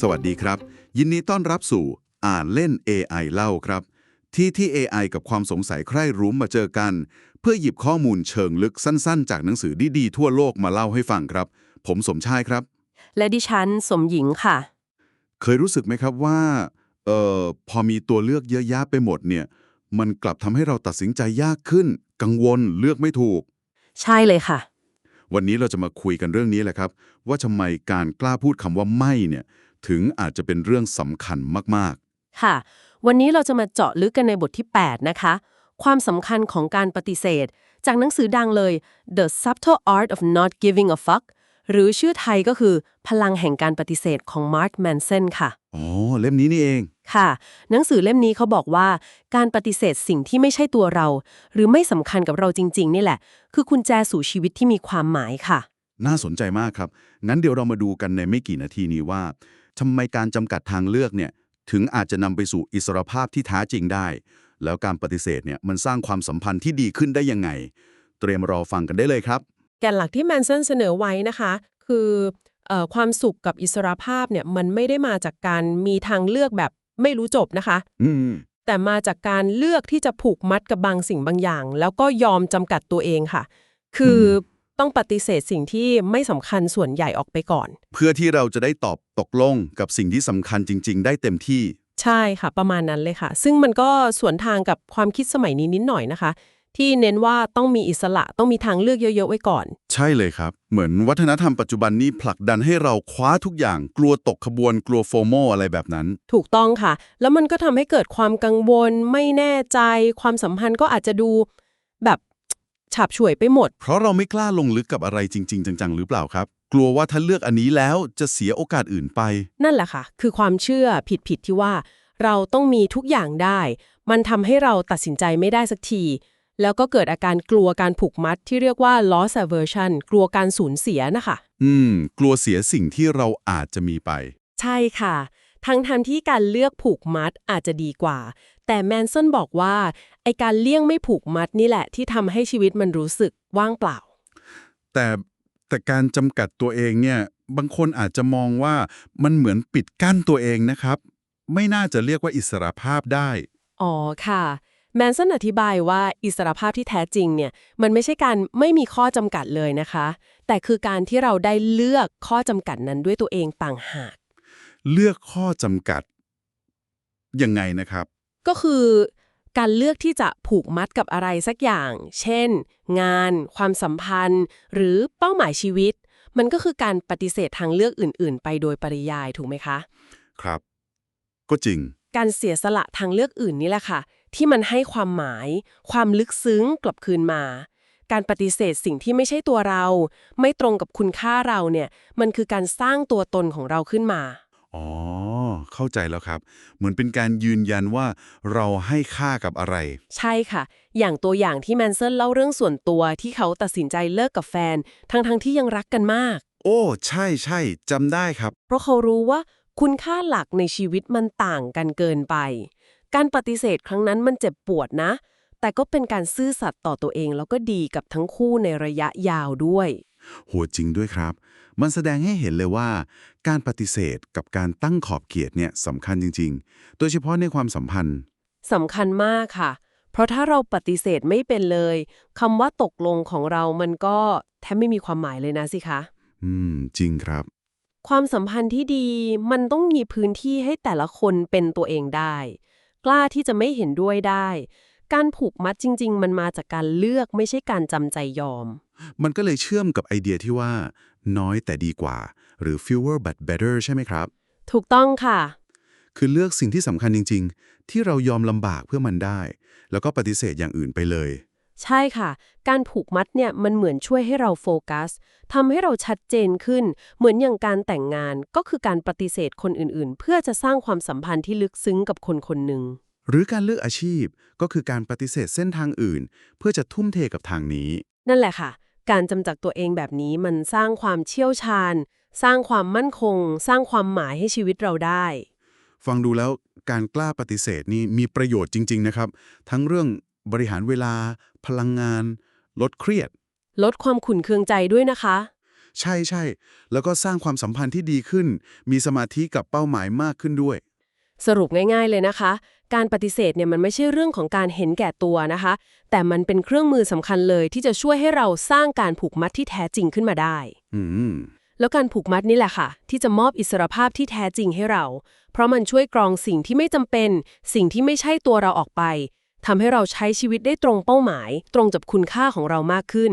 สวัสดีครับ ยินดีต้อนรับสู่อ่านเล่น AI เล่าครับ ที่ที่ AI กับความสงสัยใคร่รู้มาเจอกัน เพื่อหยิบข้อมูลเชิงลึกสั้นๆ จากหนังสือดีๆทั่วโลกมาเล่าให้ฟังครับ ผมสมชายครับ และดิฉันสมหญิงค่ะ เคยรู้สึกไหมครับว่าเอ่อพอมีตัวเลือกเยอะแยะไปหมดเนี่ย มันกลับทำให้เราตัดสินใจยากขึ้น กังวลเลือกไม่ถูก ใช่เลยค่ะ วันนี้เราจะมาคุยกันเรื่องนี้แหละครับ ว่าทำไมการกล้าพูดคำว่าไม่เนี่ย ถึงอาจจะเป็นเรื่องสำคัญมากค่ะ วันนี้เราจะมาเจาะลึกกันในบทที่ 8 นะคะ ความสำคัญของการปฏิเสธ จากหนังสือดังเลย The Subtle Art of Not Giving a Fuck หรือชื่อไทยก็คือ พลังแห่งการปฏิเสธของ Mark Manson ค่ะๆอ๋อ เล่มนี้นี่เอง ค่ะ หนังสือเล่มนี้เขาบอกว่า การปฏิเสธสิ่งที่ไม่ใช่ตัวเรา หรือไม่สำคัญกับเราจริง ๆ นี่แหละ คือกุญแจสู่ชีวิตที่มีความหมายค่ะ น่าสนใจมากครับ งั้นเดี๋ยวเรามาดูกันในไม่กี่นาทีนี้ว่า ทำไมการจำกัดทางเลือกเนี่ยถึงอาจจะนำไปสู่อิสรภาพที่แท้จริงได้ แล้วการปฏิเสธเนี่ยมันสร้างความสัมพันธ์ที่ดีขึ้นได้ยังไง เตรียมรอฟังกันได้เลยครับ แกนหลักที่แมนเซนเสนอไว้นะคะ คือเออความสุขกับอิสรภาพเนี่ยมันไม่ได้มาจากการมีทางเลือกแบบไม่รู้จบนะคะอืมแต่มาจากการเลือกที่จะผูกมัดกับบางสิ่งบางอย่าง แล้วก็ยอมจำกัดตัวเองค่ะ คืออ ต้องปฏิเสธสิ่งที่ไม่สำคัญส่วนใหญ่ออกไปก่อน เพื่อที่เราจะได้ตอบตกลงกับสิ่งที่สำคัญจริง ๆ ได้เต็มที่ ใช่ค่ะ ประมาณนั้นเลยค่ะ ซึ่งมันก็สวนทางกับความคิดสมัยนี้นิดหน่อยนะคะ ที่เน้นว่าต้องมีอิสระต้องมีทางเลือกเยอะๆไว้ก่อน ใช่เลยครับ เหมือนวัฒนธรรมปัจจุบันนี้ผลักดันให้เราคว้าทุกอย่างกลัวตกขบวนกลัวโฟโมอะไรแบบนั้น ถูกต้องค่ะ แล้วมันก็ทำให้เกิดความกังวลไม่แน่ใจ ความสัมพันธ์ก็อาจจะดูแบบ ฉาบฉวยไปหมด เพราะเราไม่กล้าลงลึกกับอะไรจริง ๆ จังๆ หรือเปล่าครับ กลัวว่าถ้าเลือกอันนี้แล้วจะเสียโอกาสอื่นไป นั่นแหละค่ะ คือความเชื่อผิดๆที่ว่า เราต้องมีทุกอย่างได้ มันทำให้เราตัดสินใจไม่ได้สักที แล้วก็เกิดอาการกลัวการผูกมัดที่เรียกว่า loss aversion กลัวการสูญเสียนะคะ อืม กลัวเสียสิ่งที่เราอาจจะมีไป ใช่ค่ะ ทั้งทที่การเลือกผูกมัดอาจจะดีกว่า แต่แมนสันบอกว่าไอการเลี่ยงไม่ผูกมัดนี่แหละที่ทำให้ชีวิตมันรู้สึกว่างเปล่า แต่แต่การจำกัดตัวเองเนี่ยบางคนอาจจะมองว่ามันเหมือนปิดกั้นตัวเองนะครับ ไม่น่าจะเรียกว่าอิสรภาพได้ อ๋อค่ะ แมนสันอธิบายว่าอิสรภาพที่แท้จริงเนี่ยมันไม่ใช่การไม่มีข้อจำกัดเลยนะคะ แต่คือการที่เราได้เลือกข้อจำกัดนั้นด้วยตัวเองต่างหาก เลือกข้อจำกัดยังไงนะครับ ก็คือการเลือกที่จะผูกมัดกับอะไรสักอย่าง เช่น งาน ความสัมพันธ์ หรือเป้าหมายชีวิต มันก็คือการปฏิเสธทางเลือกอื่น ๆ ไปโดยปริยายถูกไหมคะ ครับ ก็จริง การเสียสละทางเลือกอื่นนี่แหละค่ะ ที่มันให้ความหมาย ความลึกซึ้งกลับคืนมา การปฏิเสธสิ่งที่ไม่ใช่ตัวเรา ไม่ตรงกับคุณค่าเราเนี่ย มันคือการสร้างตัวตนของเราขึ้นมา อ๋อ เข้าใจแล้วครับ เหมือนเป็นการยืนยันว่าเราให้ค่ากับอะไร ใช่ค่ะ อย่างตัวอย่างที่แมนเซนเล่าเรื่องส่วนตัวที่เขาตัดสินใจเลิกกับแฟน ทั้งๆทที่ยังรักกันมาก โอ้ ใช่ใช่จำได้ครับ เพราะเขารู้ว่าคุณค่าหลักในชีวิตมันต่างกันเกินไป การปฏิเสธครั้งนั้นมันเจ็บปวดนะ แต่ก็เป็นการซื่อสัตย์ต่อตัวเองแล้วก็ดีกับทั้งคู่ในระยะยาวด้วย โหจริงด้วยครับ มันแสดงให้เห็นเลยว่า การปฏิเสธกับการตั้งขอบเขตเนี่ยสำคัญจริง ๆ โดยเฉพาะในความสัมพันธ์สำคัญมากค่ะ เพราะถ้าเราปฏิเสธไม่เป็นเลยคำว่าตกลงของเรามันก็แทบไม่มีความหมายเลยนะสิคะ อืม จริงครับ ความสัมพันธ์ที่ดีมันต้องมีพื้นที่ให้แต่ละคนเป็นตัวเองได้ กล้าที่จะไม่เห็นด้วยได้ การผูกมัดจริง ๆ มันมาจากการเลือกไม่ใช่การจำใจยอม มันก็เลยเชื่อมกับไอเดียที่ว่า น้อยแต่ดีกว่า หรือ fewer but better ใช่ไหมครับ ถูกต้องค่ะ คือเลือกสิ่งที่สำคัญจริง ๆ ที่เรายอมลำบากเพื่อมันได้ แล้วก็ปฏิเสธอย่างอื่นไปเลย ใช่ค่ะ การผูกมัดเนี่ยมันเหมือนช่วยให้เราโฟกัสทำให้เราชัดเจนขึ้น เหมือนอย่างการแต่งงานก็คือการปฏิเสธคนอื่นๆ เพื่อจะสร้างความสัมพันธ์ที่ลึกซึ้งกับคนคนหนึ่งหรือการเลือกอาชีพก็คือการปฏิเสธเส้นทางอื่น เพื่อจะทุ่มเทกับทางนี้ นั่นแหละค่ะ การจำจักตัวเองแบบนี้มันสร้างความเชี่ยวชาญ สร้างความมั่นคง สร้างความหมายให้ชีวิตเราได้ ฟังดูแล้วการกล้าปฏิเสธนี่มีประโยชน์จริง ๆ นะครับ ทั้งเรื่องบริหารเวลา พลังงาน ลดเครียด ลดความขุ่นเคืองใจด้วยนะคะ ใช่ใช่แล้วก็สร้างความสัมพันธ์ที่ดีขึ้น มีสมาธิกับเป้าหมายมากขึ้นด้วย สรุปง่ายๆเลยนะคะ การปฏิเสธเนี่ยมันไม่ใช่เรื่องของการเห็นแก่ตัวนะคะ แต่มันเป็นเครื่องมือสำคัญเลยที่จะช่วยให้เราสร้างการผูกมัดที่แท้จริงขึ้นมาได้ อืม แล้วการผูกมัดนี่แหละค่ะ ที่จะมอบอิสรภาพที่แท้จริงให้เรา เพราะมันช่วยกรองสิ่งที่ไม่จำเป็น สิ่งที่ไม่ใช่ตัวเราออกไปทำให้เราใช้ชีวิตได้ตรงเป้าหมาย ตรงกับคุณค่าของเรามากขึ้น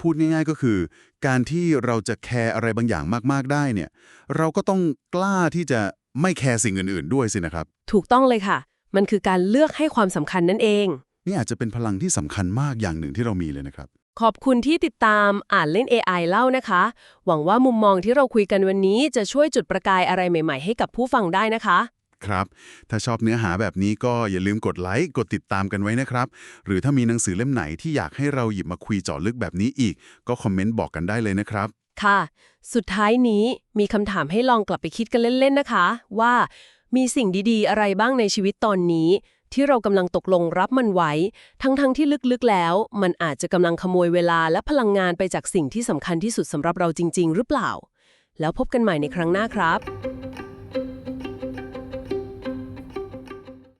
พูดง่ายๆก็คือ การที่เราจะแคร์อะไรบางอย่างมากๆได้เนี่ย เราก็ต้องกล้าที่จะ ไม่แคร์สิ่งอื่นๆด้วยสินะครับ ถูกต้องเลยค่ะ มันคือการเลือกให้ความสำคัญนั่นเอง นี่อาจจะเป็นพลังที่สำคัญมากอย่างหนึ่งที่เรามีเลยนะครับ ขอบคุณที่ติดตามอ่านเล่น AI เล่านะคะ หวังว่ามุมมองที่เราคุยกันวันนี้จะช่วยจุดประกายอะไรใหม่ ๆ ให้กับผู้ฟังได้นะคะ ครับ ถ้าชอบเนื้อหาแบบนี้ก็อย่าลืมกดไลค์ กดติดตามกันไว้นะครับ หรือถ้ามีหนังสือเล่มไหนที่อยากให้เราหยิบมาคุยเจาะลึกแบบนี้อีก ก็คอมเมนต์บอกกันได้เลยนะครับ ค่ะ สุดท้ายนี้มีคำถามให้ลองกลับไปคิดกันเล่นๆนะคะ ว่ามีสิ่งดีๆ อะไรบ้างในชีวิตตอนนี้ ที่เรากำลังตกลงรับมันไว้ ทั้งๆที่ลึกๆแล้ว มันอาจจะกำลังขโมยเวลาและพลังงานไปจากสิ่งที่สำคัญที่สุดสำหรับเราจริง ๆ หรือเปล่า แล้วพบกันใหม่ในครั้งหน้าครับ